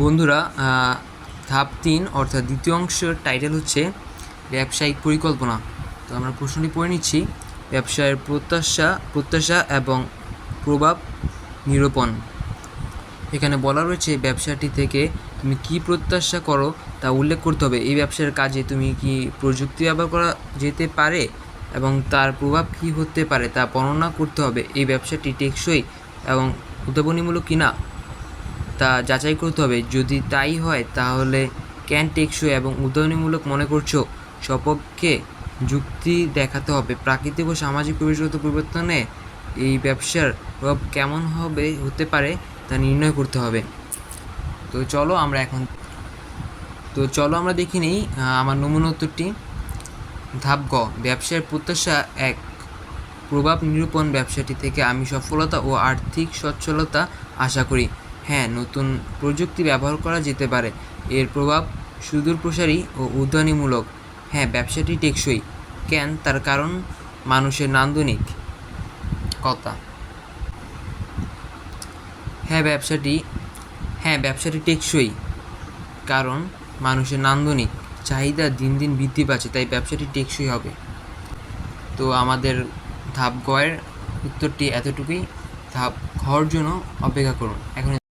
বন্ধুরা ধাপ তিন, অর্থাৎ দ্বিতীয় অংশের টাইটেল হচ্ছে ব্যবসায়িক পরিকল্পনা। তো আমরা প্রশ্নটি পড়ে নিচ্ছি, ব্যবসায়ের প্রত্যাশা প্রত্যাশা এবং প্রভাব নিরূপণ। এখানে বলা রয়েছে ব্যবসাটি থেকে তুমি কি প্রত্যাশা করো তা উল্লেখ করতে হবে। এই ব্যবসার কাজে তুমি কি প্রযুক্তি ব্যবহার করা যেতে পারে এবং তার প্রভাব কী হতে পারে তা বর্ণনা করতে হবে। এই ব্যবসাটি টেকসই এবং উদ্ভাবনীমূলক কিনা তা যাচাই করতে হবে। যদি তাই হয়, তাহলে ক্যান টেকসই এবং উদ্ভাবনীমূলক মনে করছ? সপক্ষে যুক্তি দেখাতে হবে। প্রাকৃতিক ও সামাজিক পরিবেশগত পরিবর্তনে এই ব্যবসার প্রভাব কেমন হবে, হতে পারে, তা নির্ণয় করতে হবে। তো চলো আমরা এখন, তো চলো আমরা দেখে নিই আমার নমুনা উত্তরটি। ধাপ গ, ব্যবসার প্রত্যাশা এক, প্রভাব নিরূপণ ব্যবসাটি থেকে আমি সফলতা ও আর্থিক সচ্ছলতা আশা করি। হ্যাঁ নতুন প্রযুক্তি ব্যবহার করা যেতে পারে। এর প্রভাব সুদূর প্রসারী ও উদ্যানীমূলক হ্যাঁ ব্যবসাটি টেকসই। কেন? তার কারণ মানুষের নান্দনিক কথা। হ্যাঁ ব্যবসাটি হ্যাঁ ব্যবসাটি টেকসই। কারণ মানুষের নান্দনিক চাহিদা দিন দিন বৃদ্ধি পাচ্ছে, তাই ব্যবসাটি টেকসই হবে। তো আমাদের ধাপ গয়ের উত্তরটি এতটুকুই। ধাপ ঘর জন্য অপেক্ষা করুন। এখন